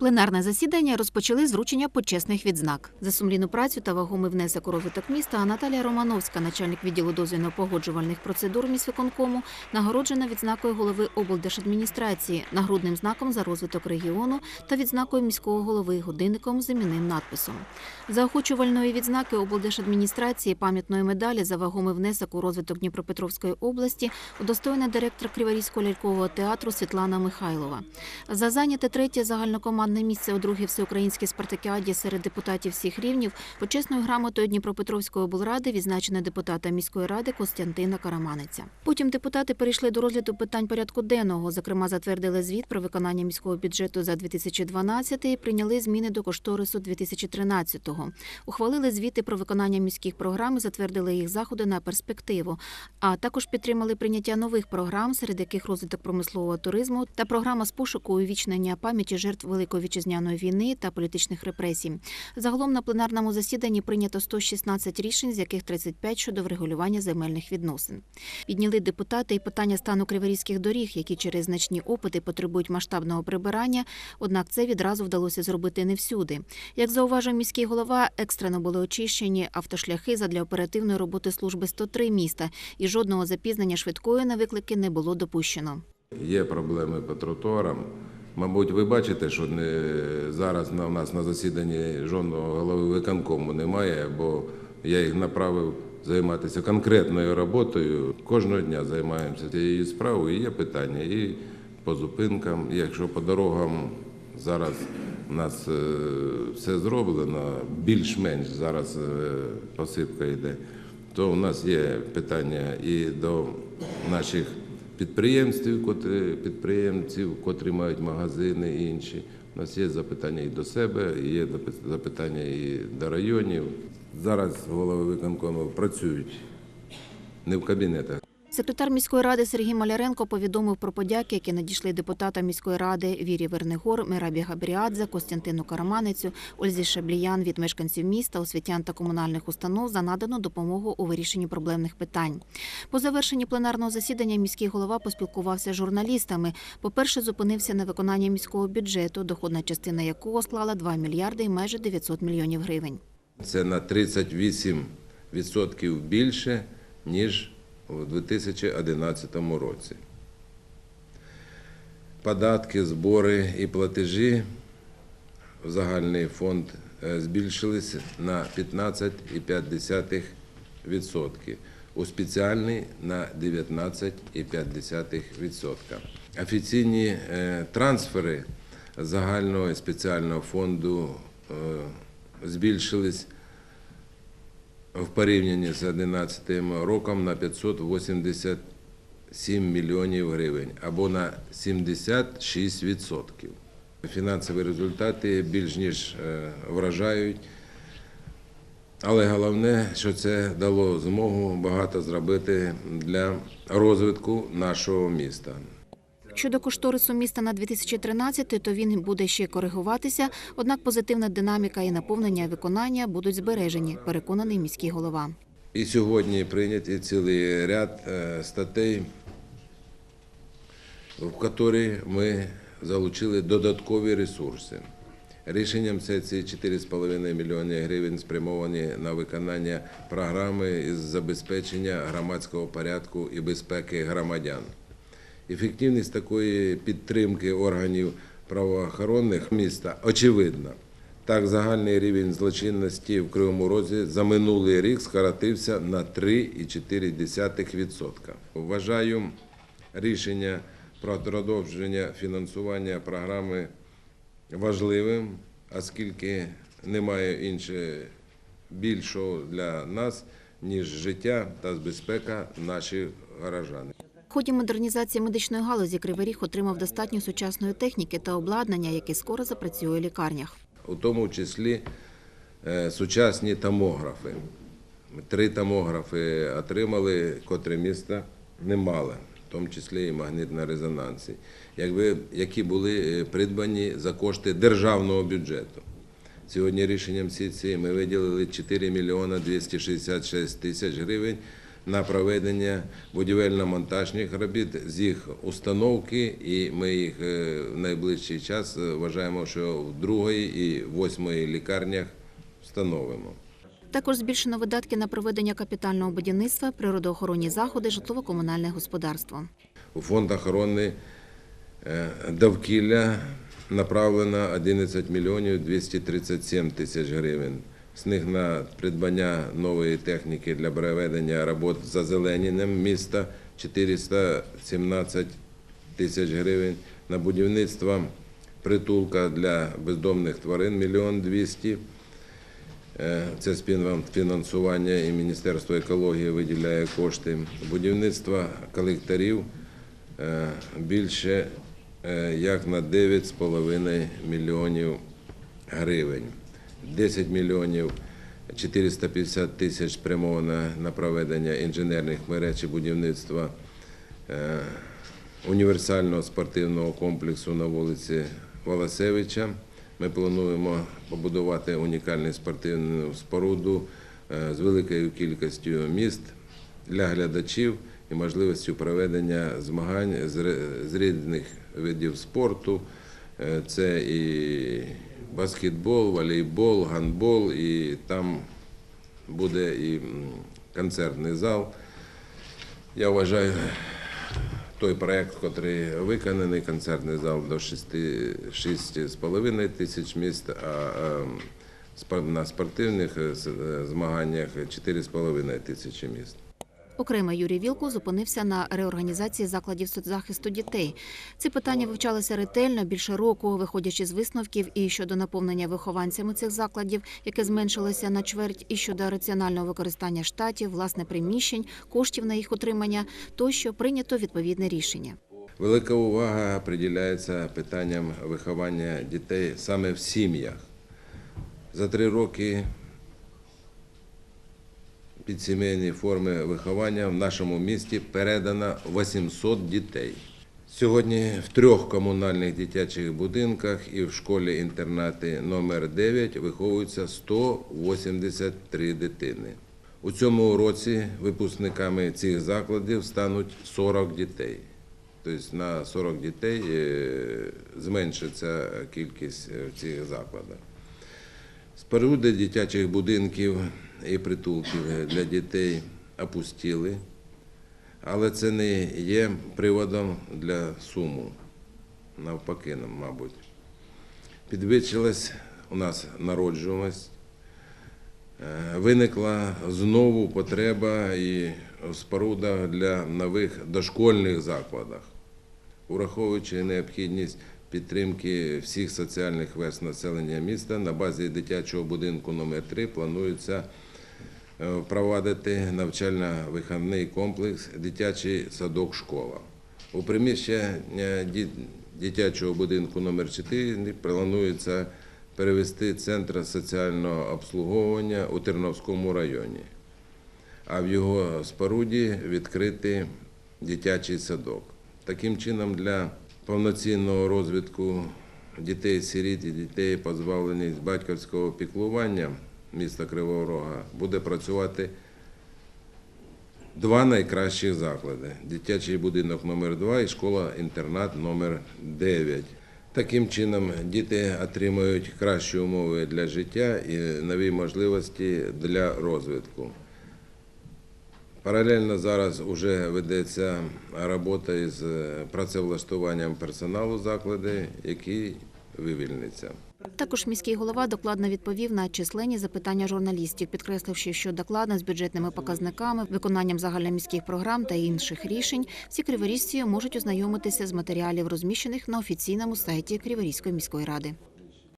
Пленарне засідання розпочали з вручення почесних відзнак. За сумлінну працю та вагомий внесок у розвиток міста Наталія Романовська, начальник відділу дозвільно-погоджувальних процедур міськвиконкому, нагороджена відзнакою голови облдержадміністрації, нагрудним знаком за розвиток регіону та відзнакою міського голови годинником з іменним надписом. Заохочувальної відзнаки облдержадміністрації пам'ятної медалі за вагомий внесок у розвиток Дніпропетровської області удостоєна директор Криворізького лялькового театру Світлана Михайлова. За зайняте третє загальнокомандне місце у другій всеукраїнській спартакіаді серед депутатів всіх рівнів почесною грамотою Дніпропетровської облради відзначена депутата міської ради Костянтина Караманеця. Потім депутати перейшли до розгляду питань порядку денного. Зокрема, затвердили звіт про виконання міського бюджету за 2012 і прийняли зміни до кошторису 2013-го. Ухвалили звіти про виконання міських програм і затвердили їх заходи на перспективу. А також підтримали прийняття нових програм, серед яких розвиток промислового туризму та програма з пошуку увічнення пам'яті жертв Великої вітчизняної війни та політичних репресій. Загалом на пленарному засіданні прийнято 116 рішень, з яких 35 щодо врегулювання земельних відносин. Підняли депутати і питання стану криворізьких доріг, які через значні опити потребують масштабного прибирання. Однак це відразу вдалося зробити не всюди. Як зауважив міський голова, екстрено були очищені автошляхи задля оперативної роботи служби 103 міста, і жодного запізнення швидкої на виклики не було допущено. Є проблеми по тротуарам. Мабуть, ви бачите, що не, зараз на, у нас на засіданні жодного голови виконкому немає, бо я їх направив займатися конкретною роботою. Кожного дня займаємося цією справою. І є питання і по зупинкам. І якщо по дорогам зараз у нас е, все зроблено, більш-менш зараз е, посипка йде, то у нас є питання і до наших підприємців, підприємців, котрі мають магазини і інші. У нас є запитання і до себе, є запитання і до районів. Зараз голови виконкому працюють не в кабінетах. Секретар міської ради Сергій Маляренко повідомив про подяки, які надійшли депутатам міської ради Вірі Вернигор, Мирабі Габріадзе, Костянтину Караманецю, Ользі Шабліян від мешканців міста, освітян та комунальних установ за надану допомогу у вирішенні проблемних питань. По завершенні пленарного засідання міський голова поспілкувався з журналістами. По-перше, зупинився на виконанні міського бюджету, доходна частина якого склала 2 мільярди і майже 900 мільйонів гривень. Це на 38% більше, ніж у 2011 році. Податки, збори і платежі в загальний фонд е, збільшились на 15,5%, у спеціальний на 19,5%. Офіційні е, трансфери загального і спеціального фонду е, збільшились в порівнянні з 2011 роком на 587 мільйонів гривень або на 76%. Фінансові результати більш ніж е, вражають. Але головне, що це дало змогу багато зробити для розвитку нашого міста. Щодо кошторису міста на 2013, то він буде ще коригуватися. Однак позитивна динаміка і наповнення виконання будуть збережені, переконаний міський голова. І сьогодні прийняті цілий ряд е, статей, в які ми залучили додаткові ресурси. Рішенням сесії 4,5 мільйони гривень спрямовані на виконання програми із забезпечення громадського порядку і безпеки громадян. Ефективність такої підтримки органів правоохоронних міста очевидна. Так, загальний рівень злочинності в Кривому Розі за минулий рік скоротився на 3,4%. Вважаю рішення про продовження фінансування програми важливим, оскільки немає іншого більшого для нас, ніж життя та безпека наших горожан. В ході модернізації медичної галузі Кривий Ріг отримав достатньо сучасної техніки та обладнання, яке скоро запрацює у лікарнях. у тому числі е, сучасні томографи. Три томографи отримали, котрі міста не мали, в тому числі і магнітна резонансі, якби, які були е, придбані за кошти державного бюджету. Сьогодні рішенням сесії ми виділили 4 мільйона 266 тисяч гривень на проведення будівельно-монтажних робіт з їх установки, і ми їх е, в найближчий час е, вважаємо, що в другої і восьмої лікарнях встановимо. Також збільшено видатки на проведення капітального будівництва, природоохоронні заходи, житлово-комунальне господарство. У фонд охорони е, довкілля направлено 11 мільйонів 237 тисяч гривень. З них на придбання нової техніки для проведення робот з зазелененням міста 417 тисяч гривень, на будівництво притулка для бездомних тварин 1 мільйон 200 Е, Це співфінансування і Міністерство екології виділяє кошти. Будівництво колекторів е, більше е, як на 9,5 мільйонів гривень. 10 мільйонів 450 тисяч спрямовано на проведення інженерних мереж і будівництва е, універсального спортивного комплексу на вулиці Волосевича. Ми плануємо побудувати унікальну спортивну споруду е, з великою кількістю міст для глядачів і можливістю проведення змагань з різних видів спорту. Е, Це і баскетбол, волейбол, гандбол, і там буде і концертний зал. Я вважаю, той проект, який виконаний, концертний зал до 6,5 тисяч міст, а на спортивних е, е, змаганнях 4,5 тисячі міст. Окремо Юрій Вілкул зупинився на реорганізації закладів соцзахисту дітей. Ці питання вивчалися ретельно більше року, виходячи з висновків і щодо наповнення вихованцями цих закладів, яке зменшилося на чверть, і щодо раціонального використання штатів, власне приміщень, коштів на їх утримання, тощо прийнято відповідне рішення. Велика увага приділяється питанням виховання дітей саме в сім'ях. За три роки під сімейні форми виховання в нашому місті передано 800 дітей. Сьогодні в трьох комунальних дитячих будинках і в школі-інтернаті номер 9 виховуються 183 дитини. У цьому році випускниками цих закладів стануть 40 дітей. Тобто на 40 дітей е, зменшиться кількість е, в цих закладах. Споруди дитячих будинків і притулків для дітей опустіли, але це не є приводом для суму. Навпаки, мабуть. Підвищилась у нас народжуваність, Е, виникла знову потреба і в спорудах для нових дошкольних закладах, враховуючи необхідність підтримки всіх соціальних верст населення міста на базі дитячого будинку номер 3 планується е, впровадити навчально-виховний комплекс дитячий садок школа. У приміщення дитячого будинку номер 4 планується перевести центр соціального обслуговування у Терновському районі, а в його споруді відкрити дитячий садок. Таким чином, для повноцінного розвитку дітей-сиріт і дітей, позбавлених батьківського піклування міста Кривого Рога, буде працювати два найкращих заклади: дитячий будинок номер 2 і школа-інтернат номер 9. Таким чином, діти отримують кращі умови для життя і нові можливості для розвитку. Паралельно зараз вже ведеться робота із е, працевлаштуванням персоналу заклади, який вивільниться. Також міський голова докладно відповів на численні запитання журналістів, підкресливши, що докладно з бюджетними показниками, виконанням загальноміських програм та інших рішень всі криворізці можуть ознайомитися з матеріалів, розміщених на офіційному сайті Криворізької міської ради.